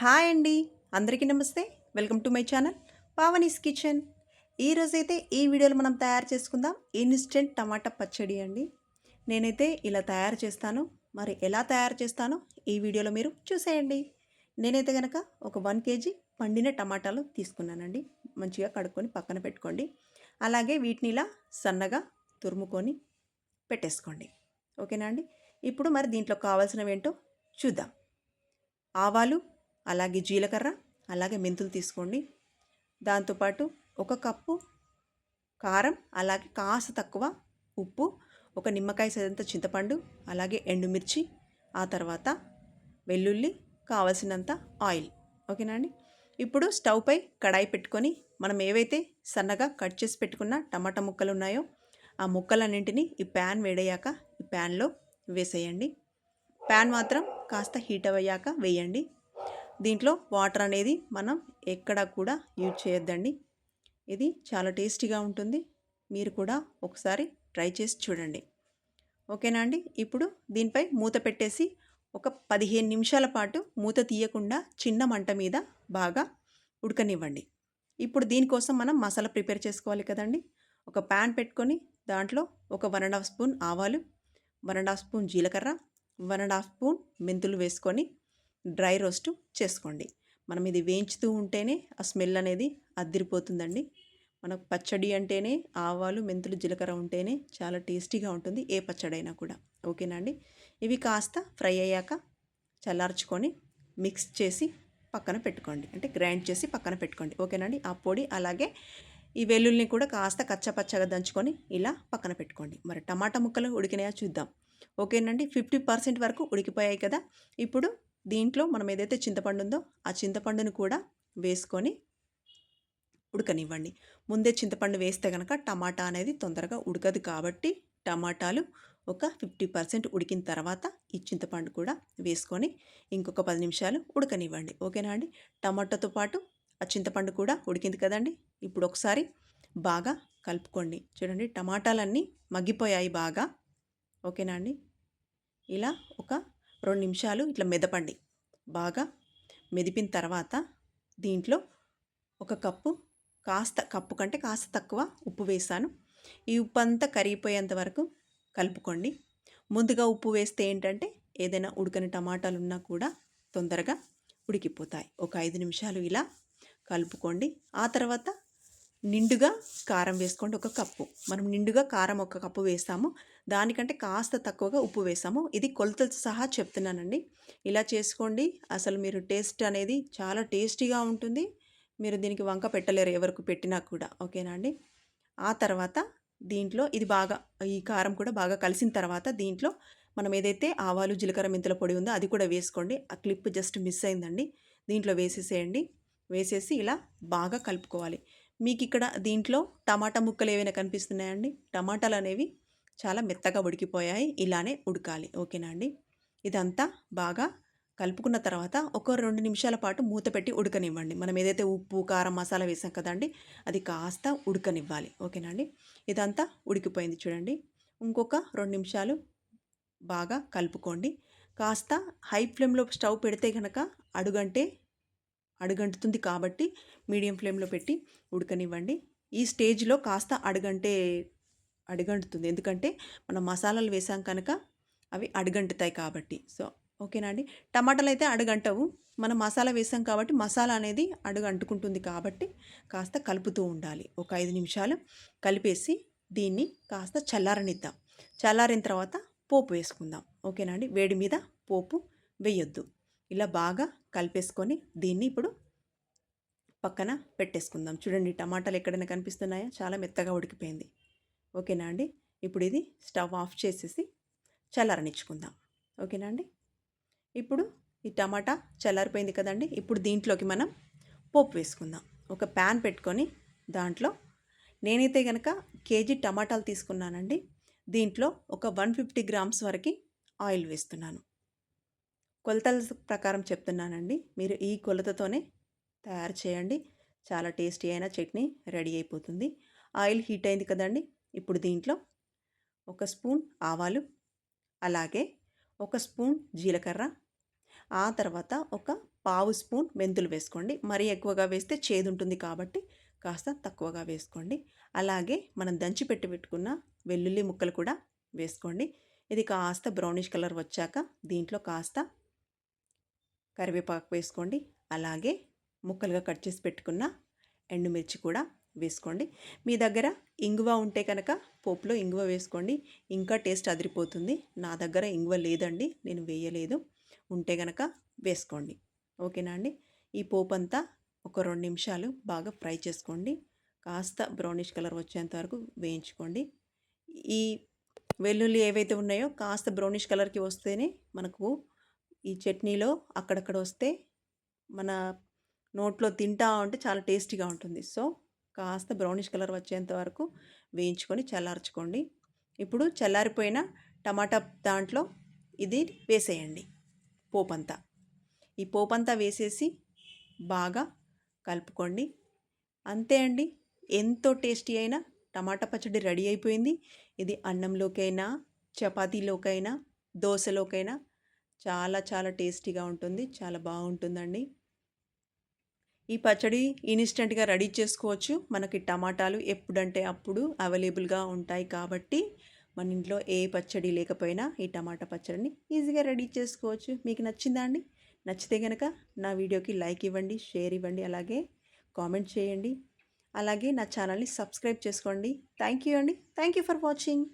Hi అండి. అందరికీ నమస్తే. Welcome to my channel Pavani's kitchen. ఈరోజైతే ఈ వీడియోలో మనం తయారు చేసుకుందాం. ఇన్స్టెంట్ టమాటా పచ్చడి అండి. నేనైతే ఇలా తయారు చేస్తాను. మరి ఎలా తయారు చేస్తానో ఈ వీడియోలో మీరు చూసేయండి. నేనైతే కనుక ఒక వన్ కేజీ పండిన టమాటాలు తీసుకున్నానండి. మంచిగా కడుక్కొని పక్కన పెట్టుకోండి. అలాగే వీటిని ఇలా సన్నగా తురుముకొని పెట్టేసుకోండి. ఓకేనా అండి? ఇప్పుడు మరి దీంట్లో కావాల్సినవి ఏంటో చూద్దాం. ఆవాలు అలాగే జీలకర్ర అలాగే మెంతులు తీసుకోండి. దాంతోపాటు ఒక కప్పు కారం అలాగే కాస్త తక్కువ ఉప్పు ఒక నిమ్మకాయ సైజంత చింతపండు అలాగే ఎండుమిర్చి ఆ తర్వాత వెల్లుల్లి కావలసినంత ఆయిల్. ఓకేనా అండి? ఇప్పుడు స్టవ్ పై కడాయి పెట్టుకొని మనం ఏవైతే సన్నగా కట్ చేసి పెట్టుకున్న టమాటా ముక్కలు ఉన్నాయో ఆ ముక్కలన్నింటినీ ఈ ప్యాన్ వేడయ్యాక ఈ ప్యాన్లో వేసేయండి. ప్యాన్ మాత్రం కాస్త హీట్ అయ్యాక వేయండి. దీంట్లో వాటర్ అనేది మనం ఎక్కడ కూడా యూజ్ చేయొద్దండి. ఇది చాలా టేస్టీగా ఉంటుంది. మీరు కూడా ఒకసారి ట్రై చేసి చూడండి. ఓకేనా అండి? ఇప్పుడు దీనిపై మూత పెట్టేసి ఒక పదిహేను నిమిషాల పాటు మూత తీయకుండా చిన్న మంట మీద బాగా ఉడకనివ్వండి. ఇప్పుడు దీనికోసం మనం మసాలా ప్రిపేర్ చేసుకోవాలి కదండి. ఒక ప్యాన్ పెట్టుకొని దాంట్లో ఒక వన్ అండ్ హాఫ్ స్పూన్ ఆవాలు వన్ అండ్ హాఫ్ స్పూన్ జీలకర్ర వన్ అండ్ హాఫ్ స్పూన్ మెంతులు వేసుకొని డ్రై రోస్ట్ చేసుకోండి. మనం ఇది వేయించుతూ ఉంటేనే ఆ స్మెల్ అనేది అద్దిరిపోతుందండి. మనకు పచ్చడి అంటేనే ఆవాలు మెంతులు జీలకర్ర ఉంటేనే చాలా టేస్టీగా ఉంటుంది ఏ పచ్చడైనా కూడా. ఓకేనా అండి? ఇవి కాస్త ఫ్రై అయ్యాక చల్లార్చుకొని మిక్స్ చేసి పక్కన పెట్టుకోండి. అంటే గ్రైండ్ చేసి పక్కన పెట్టుకోండి. ఓకేనండి ఆ పొడి అలాగే ఈ వెల్లుల్ని కూడా కాస్త కచ్చపచ్చగా దంచుకొని ఇలా పక్కన పెట్టుకోండి. మరి టమాటా ముక్కలు ఉడికినాయా చూద్దాం. ఓకేనండి ఫిఫ్టీ పర్సెంట్ వరకు ఉడికిపోయాయి కదా. ఇప్పుడు దీంట్లో మనం ఏదైతే చింతపండు ఉందో ఆ చింతపండును కూడా వేసుకొని ఉడకనివ్వండి. ముందే చింతపండు వేస్తే కనుక టమాటా అనేది తొందరగా ఉడకదు కాబట్టి టమాటాలు ఒక ఫిఫ్టీ పర్సెంట్ ఉడికిన తర్వాత ఈ చింతపండు కూడా వేసుకొని ఇంకొక పది నిమిషాలు ఉడకనివ్వండి. ఓకేనా అండి? టమాటాతో పాటు ఆ చింతపండు కూడా ఉడికింది కదండి? ఇప్పుడు ఒకసారి బాగా కలుపుకోండి. చూడండి టమాటాలన్నీ మగ్గిపోయాయి బాగా. ఓకేనా అండి? ఇలా ఒక రెండు నిమిషాలు ఇట్లా మెదపండి. బాగా మెదిపిన తర్వాత దీంట్లో ఒక కప్పు కాస్త కప్పు కంటే కాస్త తక్కువ ఉప్పు వేసాను. ఈ ఉప్పు అంతా కరిగిపోయేంత వరకు కలుపుకోండి. ముందుగా ఉప్పు వేస్తే ఏంటంటే ఏదైనా ఉడకని టమాటాలు ఉన్నా కూడా తొందరగా ఉడికిపోతాయి. ఒక ఐదు నిమిషాలు ఇలా కలుపుకోండి. ఆ తర్వాత నిండుగా కారం వేసుకోండి ఒక కప్పు. మనం నిండుగా కారం ఒక కప్పు వేస్తాము. దానికంటే కాస్త తక్కువగా ఉప్పు వేసాము ఇది కొలతలు సహా చెప్తున్నానండి. ఇలా చేసుకోండి. అసలు మీరు టేస్ట్ అనేది చాలా టేస్టీగా ఉంటుంది. మీరు దీనికి వంక పెట్టలేరు ఎవరికి పెట్టినా కూడా. ఓకేనా అండి? ఆ తర్వాత దీంట్లో ఇది బాగా ఈ కారం కూడా బాగా కలిసిన తర్వాత దీంట్లో మనం ఏదైతే ఆవాలు జీలకర్ర మెంతుల పొడి ఉందో అది కూడా వేసుకోండి. ఆ క్లిప్ జస్ట్ మిస్ అయిందండి. దీంట్లో వేసేసేయండి. వేసేసి ఇలా బాగా కలుపుకోవాలి. మీకు ఇక్కడ దీంట్లో టమాటా ముక్కలు ఏవైనా కనిపిస్తున్నాయండి? టమాటాలు అనేవి చాలా మెత్తగా ఉడికిపోయాయి. ఇలానే ఉడకాలి. ఓకేనా అండి? ఇదంతా బాగా కలుపుకున్న తర్వాత ఒక రెండు నిమిషాల పాటు మూత పెట్టి ఉడకనివ్వండి. మనం ఏదైతే ఉప్పు కారం మసాలా వేసాం కదండి అది కాస్త ఉడకనివ్వాలి. ఓకేనా అండి? ఇదంతా ఉడికిపోయింది చూడండి. ఇంకొక రెండు నిమిషాలు బాగా కలుపుకోండి. కాస్త హై ఫ్లేమ్లో స్టవ్ పెడితే కనుక అడుగంటే అడుగంటుతుంది కాబట్టి మీడియం ఫ్లేమ్లో పెట్టి ఉడకనివ్వండి. ఈ స్టేజ్లో కాస్త అడుగంటే అడుగంటుతుంది. ఎందుకంటే మనం మసాలాలు వేసాం కనుక అవి అడుగంటుతాయి కాబట్టి. సో ఓకేనా అండి? టమాటాలు అయితే అడుగంటవు. మనం మసాలా వేసాం కాబట్టి మసాలా అనేది అడుగు అంటుకుంటుంది కాబట్టి కాస్త కలుపుతూ ఉండాలి. ఒక ఐదు నిమిషాలు కలిపేసి దీన్ని కాస్త చల్లారనిద్దాం. చల్లారిన తర్వాత పోపు వేసుకుందాం. ఓకేనా అండి? వేడి మీద పోపు వేయొద్దు. ఇలా బాగా కలిపేసుకొని దీన్ని ఇప్పుడు పక్కన పెట్టేసుకుందాం. చూడండి టమాటాలు ఎక్కడైనా కనిపిస్తున్నాయా? చాలా మెత్తగా ఉడికిపోయింది. ఓకేనా అండి? ఇప్పుడు ఇది స్టవ్ ఆఫ్ చేసేసి చల్లారనిచ్చుకుందాం. ఓకేనా అండి? ఇప్పుడు ఈ టమాటా చల్లారిపోయింది కదండి? ఇప్పుడు దీంట్లోకి మనం పోపు వేసుకుందాం. ఒక ప్యాన్ పెట్టుకొని దాంట్లో నేనైతే కనుక కేజీ టమాటాలు తీసుకున్నానండి. దీంట్లో ఒక వన్ ఫిఫ్టీ గ్రామ్స్ వరకు ఆయిల్ వేస్తున్నాను. కొలతల ప్రకారం చెప్తున్నానండి. మీరు ఈ కొలతతోనే తయారు చేయండి. చాలా టేస్టీ అయిన చట్నీ రెడీ అయిపోతుంది. ఆయిల్ హీట్ అయింది కదండి. ఇప్పుడు దీంట్లో ఒక స్పూన్ ఆవాలు అలాగే ఒక స్పూన్ జీలకర్ర ఆ తర్వాత ఒక పావు స్పూన్ మెంతులు వేసుకోండి. మరీ ఎక్కువగా వేస్తే చేదు ఉంటుంది కాబట్టి కాస్త తక్కువగా వేసుకోండి. అలాగే మనం దంచి పెట్టి పెట్టుకున్న వెల్లుల్లి ముక్కలు కూడా వేసుకోండి. ఇది కాస్త బ్రౌనిష్ కలర్ వచ్చాక దీంట్లో కాస్త కరివేపాకు వేసుకోండి. అలాగే ముక్కలుగా కట్ చేసి పెట్టుకున్న ఎండుమిర్చి కూడా వేసుకోండి. మీ దగ్గర ఇంగువ ఉంటే కనుక పోపులో ఇంగువ వేసుకోండి. ఇంకా టేస్ట్ అదిరిపోతుంది. నా దగ్గర ఇంగువ లేదండి. నేను వేయలేదు. ఉంటే కనుక వేసుకోండి. ఓకేనా అండి? ఈ పోపు అంతా ఒక రెండు నిమిషాలు బాగా ఫ్రై చేసుకోండి. కాస్త బ్రౌనిష్ కలర్ వచ్చేంత వరకు వేయించుకోండి. ఈ వెల్లుల్లి ఏవైతే ఉన్నాయో కాస్త బ్రౌనిష్ కలర్కి వస్తేనే మనకు ఈ చట్నీలో అక్కడక్కడ వస్తే మన నోట్లో తింటా ఉంటే చాలా టేస్టీగా ఉంటుంది. సో కాస్త బ్రౌనిష్ కలర్ వచ్చేంత వరకు వేయించుకొని చల్లార్చుకోండి. ఇప్పుడు చల్లారిపోయిన టమాటా దాంట్లో ఇది వేసేయండి. పోపంతా. ఈ పోపంతా వేసేసి బాగా కలుపుకోండి. అంతే అండి. ఎంతో టేస్టీ అయిన టమాటా పచ్చడి రెడీ అయిపోయింది. ఇది అన్నంలోకైనా చపాతీలోకైనా దోశలోకైనా చాలా చాలా టేస్టీగా ఉంటుంది. చాలా బాగుంటుందండి. ఈ పచ్చడి ఇన్స్టెంట్గా రెడీ చేసుకోవచ్చు. మనకి టమాటాలు ఎప్పుడంటే అప్పుడు అవైలబుల్గా ఉంటాయి కాబట్టి మన ఇంట్లో ఏ పచ్చడి లేకపోయినా ఈ టమాటా పచ్చడిని ఈజీగా రెడీ చేసుకోవచ్చు. మీకు నచ్చిందా అండి? నచ్చితే కనుక నా వీడియోకి లైక్ ఇవ్వండి షేర్ ఇవ్వండి అలాగే కామెంట్ చేయండి. అలాగే నా ఛానల్ని సబ్స్క్రైబ్ చేసుకోండి. థ్యాంక్ యూ అండి. Thank you for watching.